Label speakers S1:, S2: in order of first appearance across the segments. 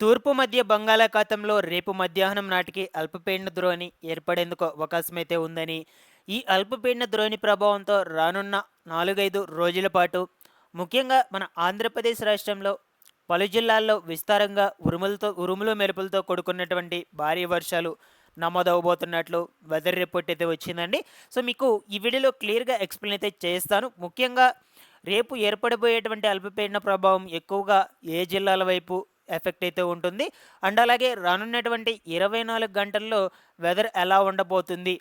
S1: తూర్పు మధ్య బంగాళాఖాతంలో రేపు మధ్యాహ్నం నాటికి అల్పపీడన ద్రోణి ఏర్పడేందుకు అవకాశమైతే ఉందని ఈ అల్పపీడన ద్రోణి ప్రభావంతో రానున్న నాలుగైదు రోజుల పాటు ముఖ్యంగా మన ఆంధ్రప్రదేశ్ రాష్ట్రంలో పలు జిల్లాల్లో విస్తారంగా ఉరుములతో ఉరుములు మెరుపులతో కూడుకున్నటువంటి భారీ వర్షాలు నమోదవబోతున్నట్లు వెదర్ రిపోర్ట్ అయితే వచ్చిందండి. సో మీకు ఈ వీడియోలో క్లియర్గా ఎక్స్ప్లెయిన్ అయితే చేస్తాను. ముఖ్యంగా రేపు ఏర్పడబోయేటువంటి అల్పపీడన ప్రభావం ఎక్కువగా ఏ జిల్లాల వైపు ఎఫెక్ట్ అయితే ఉంటుంది. అండ్ అలాగే రానున్నటువంటి ఇరవై నాలుగు గంటల్లో వెదర్ ఎలా ఉండబోతుంది?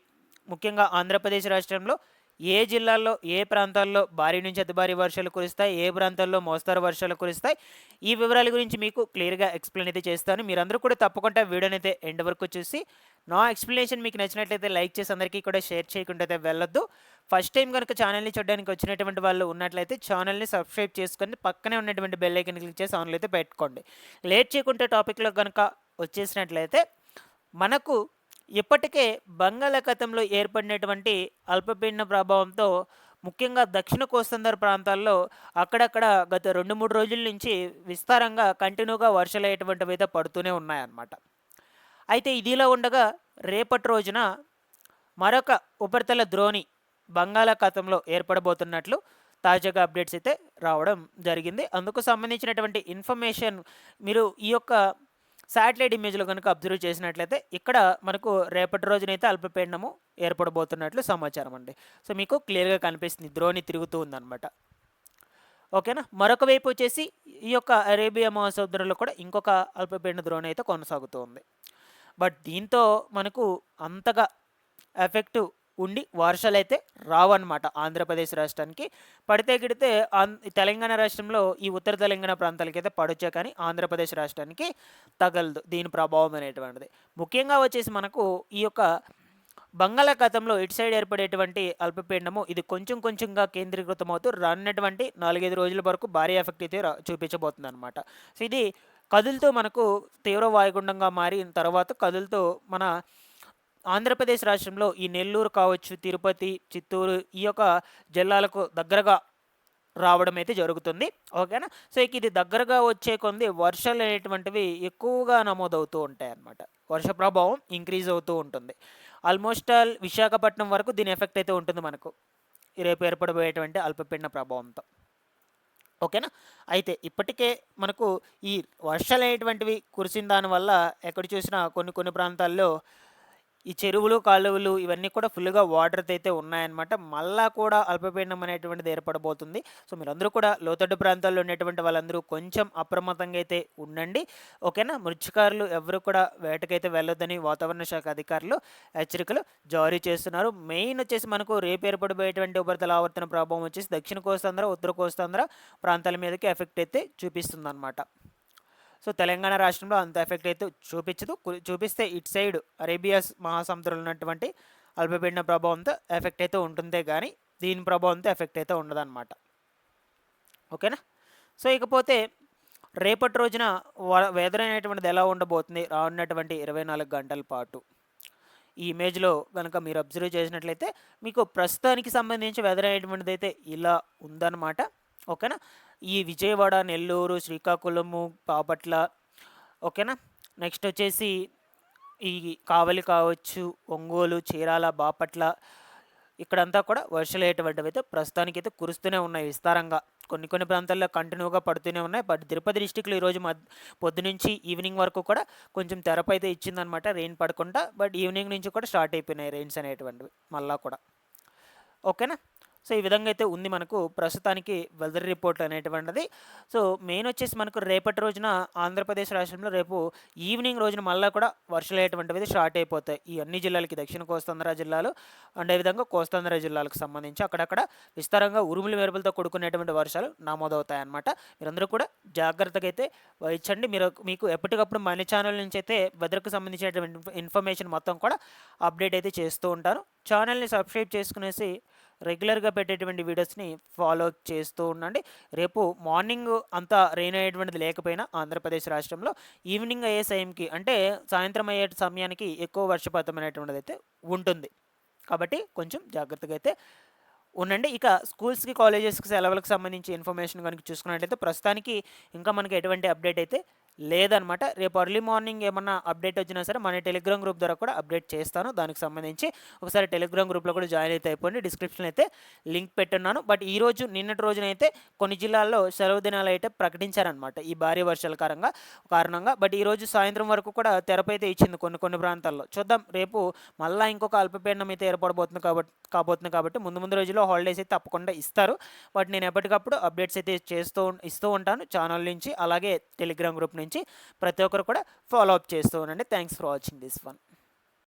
S1: ముఖ్యంగా ఆంధ్రప్రదేశ్ రాష్ట్రంలో ఏ జిల్లాల్లో ఏ ప్రాంతాల్లో భారీ నుంచి అతి భారీ వర్షాలు కురుస్తాయి ఏ ప్రాంతాల్లో మోస్తారు వర్షాలు కురుస్తాయి ఈ వివరాల గురించి మీకు క్లియర్గా ఎక్స్ప్లెయిన్ అయితే చేస్తాను. మీరందరూ కూడా తప్పకుండా వీడియోని అయితే ఎండ్ వరకు చూసి నా ఎక్స్ప్లెనేషన్ మీకు నచ్చినట్లయితే లైక్ చేసి అందరికీ కూడా షేర్ చేయకుండా అయితే వెళ్ళొద్దు. ఫస్ట్ టైం కనుక ఛానల్ని చూడడానికి వచ్చినటువంటి వాళ్ళు ఉన్నట్లయితే ఛానల్ని సబ్స్క్రైబ్ చేసుకొని పక్కనే ఉన్నటువంటి బెల్ ఐకన్ క్లిక్ చేసి ఆన్లో అయితే పెట్టుకోండి. లేట్ చేయకుంటే టాపిక్లో కనుక వచ్చేసినట్లయితే మనకు ఇప్పటికే బంగాళాఖాతంలో ఏర్పడినటువంటి అల్పపీడన ప్రభావంతో ముఖ్యంగా దక్షిణ కోస్తాంధ్ర ప్రాంతాల్లో అక్కడక్కడ గత రెండు మూడు రోజుల నుంచి విస్తారంగా కంటిన్యూగా వర్షాలు అయ్యేటువంటివి అయితే పడుతూనే ఉన్నాయన్నమాట. అయితే ఇదిలా ఉండగా రేపటి రోజున మరొక ఉపరితల ద్రోణి బంగాళాఖాతంలో ఏర్పడబోతున్నట్లు తాజాగా అప్డేట్స్ అయితే రావడం జరిగింది. అందుకు సంబంధించినటువంటి ఇన్ఫర్మేషన్ మీరు ఈ యొక్క శాటిలైట్ ఇమేజ్లో కనుక అబ్జర్వ్ చేసినట్లయితే ఇక్కడ మనకు రేపటి రోజునైతే అల్పపీడనము ఏర్పడబోతున్నట్లు సమాచారం అండి. సో మీకు క్లియర్గా కనిపిస్తుంది. ద్రోణి తిరుగుతూ ఉందన్నమాట. ఓకేనా? మరొక వైపు వచ్చేసి ఈ యొక్క అరేబియా మహాసముద్రంలో కూడా ఇంకొక అల్పపీడన ద్రోణి అయితే కొనసాగుతూ ఉంది. బట్ దీంతో మనకు అంతగా ఎఫెక్ట్ ఉండి వర్షాలు అయితే రావన్నమాట ఆంధ్రప్రదేశ్ రాష్ట్రానికి. పడితే గిడితే ఆం- తెలంగాణ రాష్ట్రంలో ఈ ఉత్తర తెలంగాణ ప్రాంతాలకి అయితే పడొచ్చే కానీ ఆంధ్రప్రదేశ్ రాష్ట్రానికి తగలదు దీని ప్రభావం అనేటువంటిది. ముఖ్యంగా వచ్చేసి మనకు ఈ యొక్క బంగాళాఖాతంలో ఇటు సైడ్ ఏర్పడేటువంటి అల్పపీడనము ఇది కొంచెం కొంచెంగా కేంద్రీకృతం అవుతూ రానున్నటువంటి నాలుగైదు రోజుల వరకు భారీ ఎఫెక్ట్ అయితే చూపించబోతుంది అనమాట సో ఇది కదులతో మనకు తీవ్ర వాయుగుండంగా మారిన తర్వాత కదులతో మన ఆంధ్రప్రదేశ్ రాష్ట్రంలో ఈ నెల్లూరు కావచ్చు తిరుపతి చిత్తూరు ఈ యొక్క జిల్లాలకు దగ్గరగా రావడం అయితే జరుగుతుంది. ఓకేనా? సో ఇక ఇది దగ్గరగా వచ్చే కొంది వర్షాలు అనేటువంటివి ఎక్కువగా నమోదవుతూ ఉంటాయి అన్నమాట వర్ష ప్రభావం ఇంక్రీజ్ అవుతూ ఉంటుంది. ఆల్మోస్ట్ ఆల్ విశాఖపట్నం వరకు దీని ఎఫెక్ట్ అయితే ఉంటుంది మనకు. రేపు ఏర్పడబోయేటువంటి అల్పపీడన ప్రభావంతో. ఓకేనా? అయితే ఇప్పటికే మనకు ఈ వర్షాలు అనేటువంటివి కురిసిన దానివల్ల ఎక్కడ చూసినా కొన్ని కొన్ని ప్రాంతాల్లో ఈ చెరువులు కాలువలు ఇవన్నీ కూడా ఫుల్గా వాటర్ అయితే ఉన్నాయన్నమాట. మళ్ళా కూడా అల్పపీడనం అనేటువంటిది ఏర్పడబోతుంది. సో మీరందరూ కూడా లోతట్టు ప్రాంతాల్లో ఉండేటువంటి వాళ్ళందరూ కొంచెం అప్రమత్తంగా అయితే ఉండండి. ఓకేనా? మృత్యుకారులు ఎవరు కూడా వేటకైతే వెళ్ళొద్దని వాతావరణ శాఖ అధికారులు హెచ్చరికలు జారీ చేస్తున్నారు. మెయిన్ వచ్చేసి మనకు రేపు ఏర్పడబోయేటువంటి ఉపరితల ఆవర్తన ప్రభావం వచ్చేసి దక్షిణ కోస్తాంధ్ర ఉత్తర కోస్తాంధ్ర ప్రాంతాల మీదకి ఎఫెక్ట్ అయితే చూపిస్తుంది అనమాట సో తెలంగాణ రాష్ట్రంలో అంత ఎఫెక్ట్ అయితే చూపించదు. చూపిస్తే ఇటు సైడ్ అరేబియాస్ మహాసముద్రంలో ఉన్నటువంటి అల్పపీడన ప్రభావంతో ఎఫెక్ట్ అయితే ఉంటుందే కానీ దీని ప్రభావంతో ఎఫెక్ట్ అయితే ఉండదన్నమాట. ఓకేనా? సో ఇకపోతే రేపటి రోజున వెదర్ అనేటువంటిది ఎలా ఉండబోతుంది? రానున్నటువంటి ఇరవై నాలుగు గంటల పాటు. ఈ ఇమేజ్లో కనుక మీరు అబ్జర్వ్ చేసినట్లయితే మీకు ప్రస్తుతానికి సంబంధించి వెదర్ అనేటువంటిది అయితే ఇలా ఉందన్నమాట. ఓకేనా? ఈ విజయవాడ నెల్లూరు శ్రీకాకుళము బాపట్ల ఓకేనా? నెక్స్ట్ వచ్చేసి ఈ కావలి కావచ్చు ఒంగోలు చీరాల బాపట్ల ఇక్కడంతా కూడా వర్షాలు అయ్యేటువంటివి అయితే ప్రస్తుతానికి అయితే కురుస్తూనే ఉన్నాయి విస్తారంగా. కొన్ని కొన్ని ప్రాంతాల్లో కంటిన్యూగా పడుతూనే ఉన్నాయి. బట్ తిరుపతి డిస్టిక్లో ఈరోజు మధ్య పొద్దు నుంచి ఈవినింగ్ వరకు కూడా కొంచెం తెరప అయితే ఇచ్చిందనమాట రెయిన్ పడకుండా. బట్ ఈవినింగ్ నుంచి కూడా స్టార్ట్ అయిపోయినాయి రెయిన్స్ అనేటువంటివి మళ్ళా కూడా. ఓకేనా? సో ఈ విధంగా అయితే ఉంది మనకు. ప్రస్తుతానికి వెదర్ రిపోర్ట్ అనేటువంటిది. సో మెయిన్ వచ్చేసి మనకు రేపటి రోజున ఆంధ్రప్రదేశ్ రాష్ట్రంలో రేపు ఈవినింగ్ రోజున మళ్ళీ కూడా వర్షాలు అయ్యేటువంటివి స్టార్ట్ అయిపోతాయి. ఈ అన్ని జిల్లాలకి దక్షిణ కోస్తాంధ్ర జిల్లాలు అండ్ విధంగా కోస్తాంధ్ర జిల్లాలకు సంబంధించి అక్కడక్కడ విస్తారంగా ఉరుముల మెరుపులతో కూడుకునేటువంటి వర్షాలు నమోదవుతాయి అన్నమాట మీరందరూ కూడా జాగ్రత్తగా అయితే వహించండి. మీరు మీకు ఎప్పటికప్పుడు మన ఛానల్ నుంచి అయితే వెదర్కి సంబంధించినటువంటి ఇన్ఫర్మేషన్ మొత్తం కూడా అప్డేట్ అయితే చేస్తూ ఉంటాను ఛానల్ని సబ్స్క్రైబ్ చేసుకునేసి రెగ్యులర్గా పెట్టేటువంటి వీడియోస్ని ఫాలో చేస్తూ ఉండండి. రేపు మార్నింగ్ అంతా రెయిన్ అయ్యేటువంటిది లేకపోయినా ఆంధ్రప్రదేశ్ రాష్ట్రంలో ఈవినింగ్ అయ్యే టైంకి అంటే సాయంత్రం అయ్యే సమయానికి ఎక్కువ వర్షపాతం అనేటువంటిది అయితే ఉంటుంది. కాబట్టి కొంచెం జాగ్రత్తగా అయితే ఉండండి. ఇక స్కూల్స్కి కాలేజెస్కి సెలవులకు సంబంధించి ఇన్ఫర్మేషన్ కనుక చూసుకున్నట్లయితే ప్రస్తుతానికి ఇంకా మనకి ఎటువంటి అప్డేట్ అయితే లేదనమాట. రేపు ఎర్లీ మార్నింగ్ ఏమన్నా అప్డేట్ వచ్చినా సరే మన టెలిగ్రామ్ గ్రూప్ ద్వారా కూడా అప్డేట్ చేస్తాను. దానికి సంబంధించి ఒకసారి టెలిగ్రామ్ గ్రూప్లో కూడా జాయిన్ అయితే అయిపోయింది డిస్క్రిప్షన్ అయితే లింక్ పెట్టున్నాను. బట్ ఈ రోజు నిన్నటి రోజునైతే కొన్ని జిల్లాల్లో సెలవు దినాలు అయితే ప్రకటించారనమాట. ఈ భారీ వర్షాల కారణంగా కారణంగా. బట్ ఈరోజు సాయంత్రం వరకు కూడా తెరపై అయితే ఇచ్చింది కొన్ని కొన్ని ప్రాంతాల్లో. చూద్దాం. రేపు మళ్ళీ ఇంకొక అల్పపీడనం అయితే ఏర్పడబోతుంది కాబట్టి కాబోతుంది కాబట్టి ముందు ముందు రోజుల్లో హాలిడేస్ అయితే తప్పకుండా ఇస్తారు. బట్ నేను ఎప్పటికప్పుడు అప్డేట్స్ అయితే చేస్తూ ఇస్తూ ఉంటాను. ఛానల్ నుంచి అలాగే టెలిగ్రామ్ గ్రూప్ నుంచి. ప్రతి ఒక్కరు కూడా ఫాలో అప్ చేస్తూ ఉండండి. Thanks for watching this one